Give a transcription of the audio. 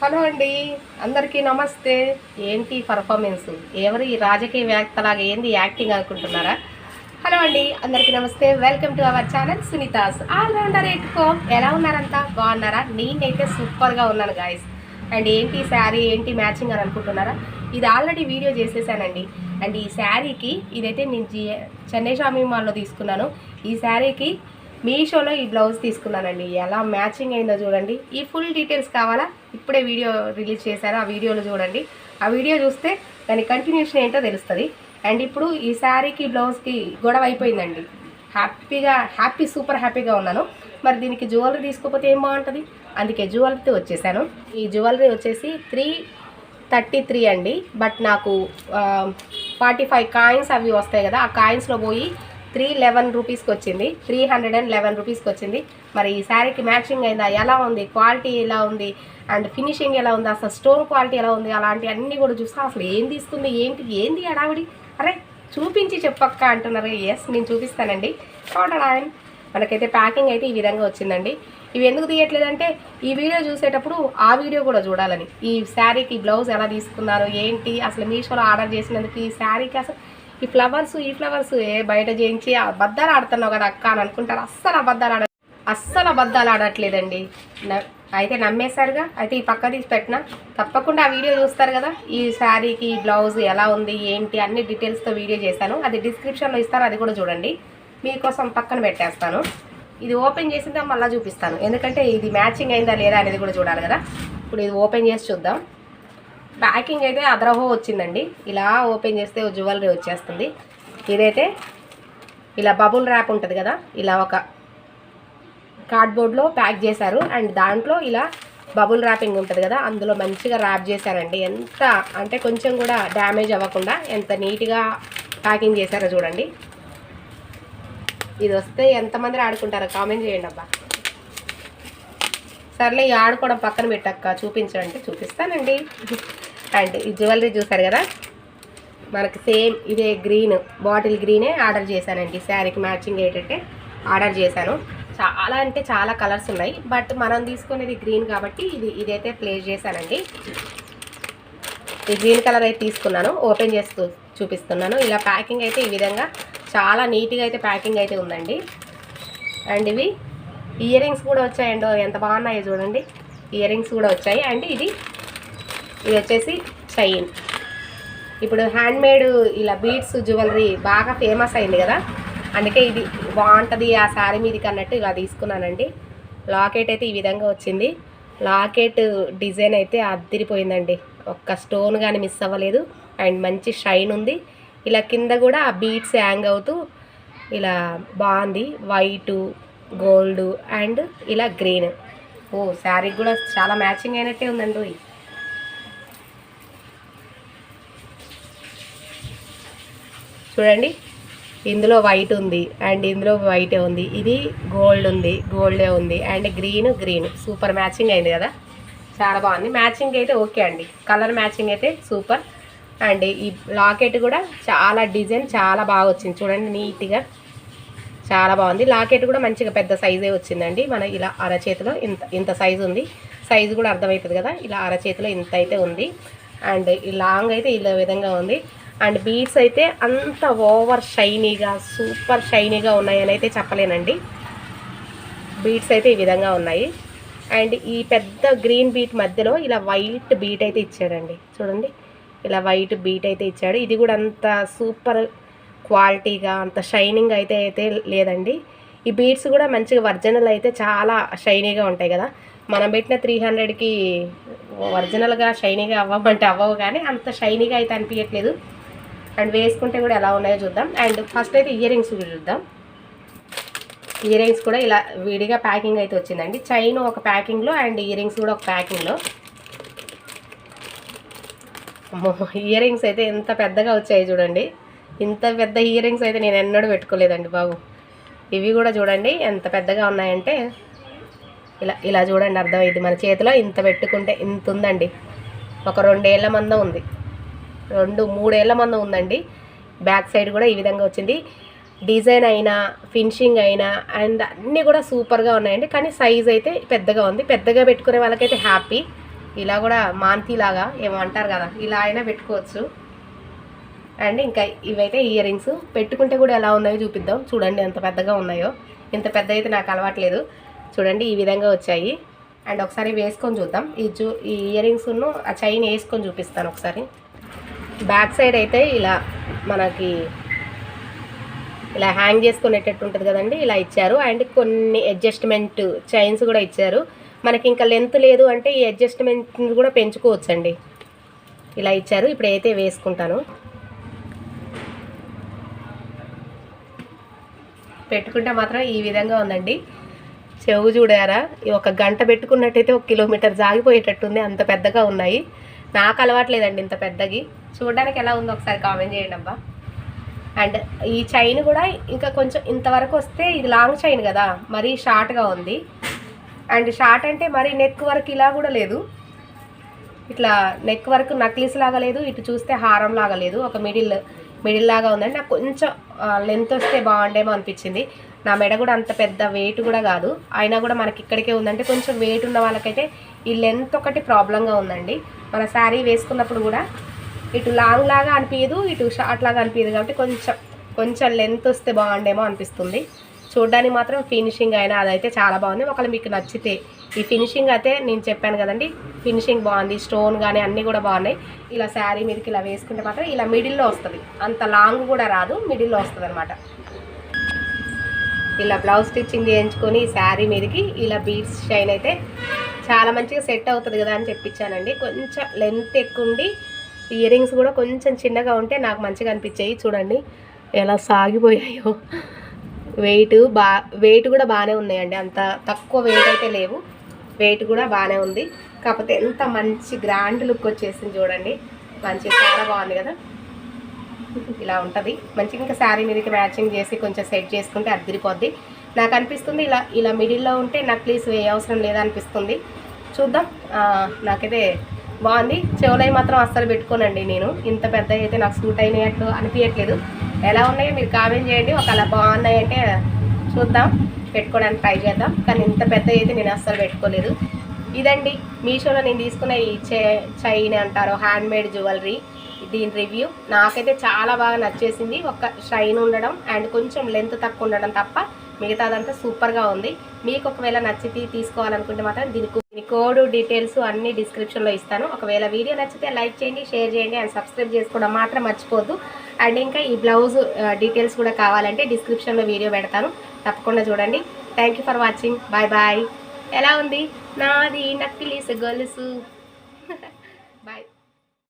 Hello అండి అందరికీ నమస్తే. ఏంటి పర్ఫార్మెన్స్ ఎవరు ఈ రాజకీయవేత్తలాగా ఏంది యాక్టింగ్ అనుకుంటున్నారా? హలో అండి అందరికీ నమస్తే. Welcome to our channel Sunitha's all rounder ఎట్టుకో ఎలా ఉన్నారంతా? బాగున్నారా? నేనైతే సూపర్గా ఉన్నాను గాయస్ అండ్ ఏంటి శారీ? ఏంటి మ్యాచింగ్ అని అనుకుంటున్నారా? ఇది ఆల్రెడీ వీడియో చేసేసానండి. అండ్ ఈ శారీకి ఇదైతే నేను జి చెన్నై షాపింగ్ మాల్లో తీసుకున్నాను. ఈ శారీకి మీషోలో ఈ బ్లౌజ్ తీసుకున్నానండి. ఎలా మ్యాచింగ్ అయిందో చూడండి. ఈ ఫుల్ డీటెయిల్స్ కావాలా? ఇప్పుడే వీడియో రిలీజ్ చేశారు ఆ వీడియోలో చూడండి. ఆ వీడియో చూస్తే దాని కంటిన్యూషన్ ఏంటో తెలుస్తుంది. అండ్ ఇప్పుడు ఈ శారీకి బ్లౌజ్కి గొడవ అయిపోయిందండి. హ్యాపీగా హ్యాపీ సూపర్ హ్యాపీగా ఉన్నాను. మరి దీనికి జ్యువెలరీ తీసుకోకపోతే ఏం బాగుంటుంది? అందుకే జ్యువెలరీతో వచ్చేసాను. ఈ జ్యువెలరీ వచ్చేసి త్రీ థర్టీ త్రీ అండి. బట్ నాకు ఫార్టీ ఫైవ్ కాయిన్స్ అవి వస్తాయి కదా ఆ కాయిన్స్లో పోయి త్రీ లెవెన్ రూపీస్కి వచ్చింది త్రీ హండ్రెడ్ అండ్ లెవెన్ రూపీస్కి వచ్చింది మరి ఈ శారీకి మ్యాచింగ్ అయిందా? ఎలా ఉంది? క్వాలిటీ ఎలా ఉంది? అండ్ ఫినిషింగ్ ఎలా ఉంది? అసలు స్టోన్ క్వాలిటీ ఎలా ఉంది? అలాంటి అన్నీ కూడా చూస్తా. అసలు ఏం తీసుకుంది ఏంటి? ఏంది అడావిడి అరే చూపించి చెప్పక్క అంటున్నారు. ఎస్ నేను చూపిస్తానండి. చూడడానికి మనకైతే ప్యాకింగ్ అయితే ఈ విధంగా వచ్చిందండి. ఇవి ఎందుకు తీయట్లేదంటే ఈ వీడియో చూసేటప్పుడు ఆ వీడియో కూడా చూడాలని. ఈ శారీకి బ్లౌజ్ ఎలా తీసుకున్నారు? ఏంటి? అసలు మీషోలో ఆర్డర్ చేసినందుకు ఈ శారీకి అసలు ఈ ఫ్లవర్స్ ఈ ఫ్లవర్స్ ఏ బయట చేయించి అబద్ధాలు ఆడుతున్నావు కదా అక్క అని అనుకుంటారు. అస్సలు అబద్ధాలు ఆడ అస్సలు అబద్ధాలు ఆడట్లేదండి. న- అయితే నమ్మేశారుగా. అయితే ఈ పక్క తీసి పెట్టిన. తప్పకుండా ఆ వీడియో చూస్తారు కదా. ఈ శారీకి బ్లౌజ్ ఎలా ఉంది ఏంటి అన్ని డీటెయిల్స్తో వీడియో చేశాను. అది డిస్క్రిప్షన్లో ఇస్తారు అది కూడా చూడండి. మీకోసం పక్కన పెట్టేస్తాను. ఇది ఓపెన్ చేసిందా మళ్ళీ చూపిస్తాను. ఎందుకంటే ఇది మ్యాచింగ్ అయిందా లేదా అనేది కూడా చూడాలి కదా. ఇప్పుడు ఇది ఓపెన్ చేసి చూద్దాం. ప్యాకింగ్ అయితే అదరహో వచ్చిందండి. ఇలా ఓపెన్ చేస్తే జ్యువెలరీ వచ్చేస్తుంది. ఇదైతే ఇలా బబుల్ ర్యాప్ ఉంటుంది కదా ఇలా ఒక కార్డ్బోర్డ్లో ప్యాక్ చేశారు. అండ్ దాంట్లో ఇలా బబుల్ ర్యాపింగ్ ఉంటుంది కదా అందులో మంచిగా ర్యాప్ చేశారండి. ఎంత అంటే కొంచెం కూడా డ్యామేజ్ అవ్వకుండా ఎంత నీట్గా ప్యాకింగ్ చేశారో చూడండి. ఇది వస్తే ఎంతమంది ఆడుకుంటారో కామెంట్ చేయండి అబ్బా. సర్లే ఆడుకోవడం పక్కన పెట్టక్క చూపించండి చూపిస్తానండి. అండ్ ఈ జ్యువెలరీ చూసారు కదా? మనకు సేమ్ ఇదే గ్రీన్ బాటిల్ గ్రీనే ఆర్డర్ చేశానండి. శారీకి మ్యాచింగ్ ఏంటంటే ఆర్డర్ చేశాను. చాలా అంటే చాలా కలర్స్ ఉన్నాయి. బట్ మనం తీసుకునేది గ్రీన్ కాబట్టి ఇది ఇదైతే ప్లేస్ చేశానండి. ఈ గ్రీన్ కలర్ అయితే తీసుకున్నాను. ఓపెన్ చేస్తూ చూపిస్తున్నాను. ఇలా ప్యాకింగ్ అయితే ఈ విధంగా చాలా నీట్గా అయితే ప్యాకింగ్ అయితే ఉందండి. అండ్ ఇవి ఇయర్ రింగ్స్ కూడా వచ్చాయండి. ఎంత బాగున్నాయో చూడండి. ఇయర్ రింగ్స్ కూడా వచ్చాయి. అండ్ ఇది ఇది వచ్చేసి చైన్. ఇప్పుడు హ్యాండ్ మేడ్ ఇలా బీడ్స్ జ్యువెలరీ బాగా ఫేమస్ అయింది కదా. అందుకే ఇది బాగుంటుంది ఆ శారీ మీదకి అన్నట్టు ఇలా తీసుకున్నానండి. లాకెట్ అయితే ఈ విధంగా వచ్చింది. లాకెట్ డిజైన్ అయితే అద్దిరిపోయిందండి. ఒక్క స్టోన్ కానీ మిస్ అవ్వలేదు. అండ్ మంచి షైన్ ఉంది. ఇలా కింద కూడా ఆ బీడ్స్ హ్యాంగ్ అవుతూ ఇలా బాగుంది. వైటు గోల్డ్ అండ్ ఇలా గ్రీన్. ఓ శారీకి కూడా చాలా మ్యాచింగ్ అయినట్టే ఉందండి. చూడండి. ఇందులో వైట్ ఉంది అండ్ ఇందులో వైటే ఉంది. ఇది గోల్డ్ ఉంది గోల్డే ఉంది and green green super matching అయింది కదా? చాలా బాగుంది. మ్యాచింగ్ అయితే ఓకే అండి. కలర్ మ్యాచింగ్ అయితే సూపర్ అండ్ ఈ లాకెట్ కూడా చాలా డిజైన్ చాలా బాగా వచ్చింది. చూడండి నీట్గా చాలా బాగుంది. లాకెట్ కూడా మంచిగా పెద్ద సైజే వచ్చిందండి. మన ఇలా అరచేతిలో ఇంత ఇంత సైజు ఉంది. సైజు కూడా అర్థమవుతుంది కదా? ఇలా అరచేతిలో ఇంత అయితే ఉంది. అండ్ ఈ లాంగ్ అయితే ఇలా విధంగా ఉంది. అండ్ బీడ్స్ అయితే అంత ఓవర్ షైనీగా సూపర్ షైనీగా ఉన్నాయని అయితే చెప్పలేనండి. బీట్స్ అయితే ఈ విధంగా ఉన్నాయి. అండ్ ఈ పెద్ద గ్రీన్ బీట్ మధ్యలో ఇలా వైట్ బీట్ అయితే ఇచ్చాడండి చూడండి ఇలా వైట్ బీట్ అయితే ఇచ్చాడు. ఇది కూడా అంత సూపర్ క్వాలిటీగా అంత షైనింగ్ అయితే అయితే లేదండి. ఈ బీడ్స్ కూడా మంచిగా ఒరిజినల్ అయితే చాలా షైనీగా ఉంటాయి కదా. మనం పెట్టిన త్రీ హండ్రెడ్కి ఒరిజినల్గా షైనీగా అవ్వమంటే అవ్వవు కానీ అంత షైనీగా అయితే అనిపించట్లేదు అండ్ వేసుకుంటే కూడా ఎలా ఉన్నాయో చూద్దాం. అండ్ ఫస్ట్ అయితే ఇయర్ రింగ్స్ చూద్దాం. ఇయర్ రింగ్స్ కూడా ఇలా విడిగా ప్యాకింగ్ అయితే వచ్చిందండి. చైన్ ఒక ప్యాకింగ్లో అండ్ ఇయర్ రింగ్స్ కూడా ఒక ప్యాకింగ్లో ఇయర్ రింగ్స్ అయితే ఎంత పెద్దగా వచ్చాయి చూడండి. ఇంత పెద్ద ఇయర్ రింగ్స్ అయితే నేను ఎన్నడూ పెట్టుకోలేదండి బాబు. ఇవి కూడా చూడండి ఎంత పెద్దగా ఉన్నాయంటే ఇలా ఇలా చూడండి అర్థమైంది. మన చేతిలో ఇంత పెట్టుకుంటే ఇంత ఉందండి ఒక రెండేళ్ళ మందం ఉంది. రెండు మూడేళ్ళ మందం ఉందండి. బ్యాక్ సైడ్ కూడా ఈ విధంగా వచ్చింది. డిజైన్ అయినా ఫినిషింగ్ అయినా అండ్ అన్నీ కూడా సూపర్గా ఉన్నాయండి. కానీ సైజ్ అయితే పెద్దగా ఉంది. పెద్దగా పెట్టుకునే వాళ్ళకైతే హ్యాపీ. ఇలా కూడా మాంతిలాగా ఏమో అంటారు కదా ఇలా అయినా పెట్టుకోవచ్చు. అండ్ ఇంకా ఇవైతే ఇయర్ రింగ్స్ పెట్టుకుంటే కూడా ఎలా ఉన్నాయో చూపిద్దాం. చూడండి ఎంత పెద్దగా ఉన్నాయో. ఇంత పెద్ద అయితే నాకు అలవాట్లేదు. చూడండి ఈ విధంగా వచ్చాయి. అండ్ ఒకసారి వేసుకొని చూద్దాం. ఈ జూ ఈ ఇయర్ రింగ్స్ను ఆ చైన్ వేసుకొని చూపిస్తాను ఒకసారి. బ్యాక్ సైడ్ అయితే ఇలా మనకి ఇలా హ్యాంగ్ చేసుకునేటట్టు ఉంటుంది కదండి ఇలా ఇచ్చారు. అండ్ కొన్ని అడ్జస్ట్మెంట్ చైన్స్ కూడా ఇచ్చారు. మనకి ఇంకా లెంత్ లేదు అంటే ఈ అడ్జస్ట్మెంట్ కూడా పెంచుకోవచ్చండి. ఇలా ఇచ్చారు. ఇప్పుడు అయితే వేసుకుంటాను. పెట్టుకుంటే మాత్రం ఈ విధంగా ఉందండి. చెవు చూడారా? ఈ ఒక గంట పెట్టుకున్నట్టయితే ఒక కిలోమీటర్ జాగిపోయేటట్టుంది అంత పెద్దగా ఉన్నాయి. నాకు అలవాట్లేదండి ఇంత పెద్దగి చూడడానికి ఎలా ఉందో ఒకసారి కామెంట్ చేయండి అబ్బా. అండ్ ఈ చైన్ కూడా ఇంకా కొంచెం ఇంతవరకు వస్తే ఇది లాంగ్ చైన్ కదా మరీ షార్ట్గా ఉంది. అండ్ షార్ట్ అంటే మరి నెక్ వరకు ఇలా కూడా లేదు. ఇట్లా నెక్ వరకు నక్లీస్ లాగా లేదు ఇటు చూస్తే హారం లాగా లేదు. ఒక మిడిల్ మిడిల్ లాగా ఉందండి. నాకు కొంచెం లెంత్ వస్తే బాగుండేమో అనిపించింది. నా మెడ కూడా అంత పెద్ద వెయిట్ కూడా కాదు. అయినా కూడా మనకి ఇక్కడికే ఉందంటే కొంచెం వెయిట్ ఉన్న వాళ్ళకైతే ఈ లెంత్ ఒకటి ప్రాబ్లంగా ఉందండి. మన శారీ వేసుకున్నప్పుడు కూడా ఇటు లాంగ్ లాగా అనిపించదు ఇటు షార్ట్ లాగా అనిపించదు కాబట్టి కొంచెం కొంచెం లెంత్ వస్తే బాగుండేమో అనిపిస్తుంది. చూడడానికి మాత్రం ఫినిషింగ్ అయినా అదైతే చాలా బాగుంది. ఒకవేళ మీకు నచ్చితే ఈ ఫినిషింగ్ అయితే నేను చెప్పాను కదండి ఫినిషింగ్ బాగుంది స్టోన్ కానీ అన్నీ కూడా బాగున్నాయి. ఇలా శారీ మీదకి ఇలా వేసుకుంటే మాత్రం ఇలా మిడిల్లో వస్తుంది. అంత లాంగ్ కూడా రాదు మిడిల్లో వస్తుంది అనమాట ఇలా బ్లౌజ్ స్టిచ్చింగ్ చేయించుకొని శారీ మీదకి ఇలా బీడ్స్ షైన్ అయితే చాలా మంచిగా సెట్ అవుతుంది కదా అని చెప్పించానండి. కొంచెం లెంత్ ఎక్కువ ఉండి ఇయర్ రింగ్స్ కూడా కొంచెం చిన్నగా ఉంటే నాకు మంచిగా అనిపించాయి. చూడండి ఎలా సాగిపోయాయో. వెయిట్ బా వెయిట్ కూడా బాగానే ఉన్నాయండి. అంత తక్కువ వెయిట్ అయితే లేవు. వెయిట్ కూడా బాగానే ఉంది. కాకపోతే ఎంత మంచి గ్రాండ్ లుక్ వచ్చేసింది చూడండి. మంచి చాలా బాగుంది కదా. ఇలా ఉంటుంది. మంచిగా ఇంకా శారీ మీదకి మ్యాచింగ్ చేసి కొంచెం సెట్ చేసుకుంటే అద్దరిపోద్ది. నాకు అనిపిస్తుంది ఇలా ఇలా మిడిల్లో ఉంటే నక్లీస్ వే అవసరం లేదనిపిస్తుంది. చూద్దాం. నాకైతే బాగుంది. చెవులై మాత్రం అస్సలు పెట్టుకోనండి నేను. ఇంత పెద్ద అయితే నాకు సూట్ అయినట్టు అనిపించట్లేదు ఎలా ఉన్నాయో మీరు కామెంట్ చేయండి. ఒకవేళ బాగున్నాయంటే చూద్దాం. పెట్టుకోవడానికి ట్రై చేద్దాం. కానీ ఇంత పెద్ద అయితే నేను అస్సలు పెట్టుకోలేదు. ఇదండి. మీషోలో నేను తీసుకున్న ఈ చే చైన్ అంటారు హ్యాండ్ మేడ్ జ్యువెలరీ దీని రివ్యూ నాకైతే చాలా బాగా నచ్చేసింది. ఒక షైన్ ఉండడం అండ్ కొంచెం లెంత్ తక్కువ ఉండడం తప్ప మిగతాదంతా సూపర్గా ఉంది. మీకు ఒకవేళ నచ్చితే తీసుకోవాలనుకుంటే మాత్రం దీనికి దీని కోడ్ డీటెయిల్స్ అన్ని డిస్క్రిప్షన్లో ఇస్తాను. ఒకవేళ వీడియో నచ్చితే లైక్ చేయండి షేర్ చేయండి అండ్ సబ్స్క్రైబ్ చేసుకోవడం మాత్రం మర్చిపోద్దు అండ్ ఇంకా ఈ బ్లౌజ్ డీటెయిల్స్ కూడా కావాలంటే డిస్క్రిప్షన్లో వీడియో పెడతాను. తప్పకుండా చూడండి. Thank you for watching. Bye bye. ఎలా ఉంది? నాది నక్కిలీసు గొలుసు.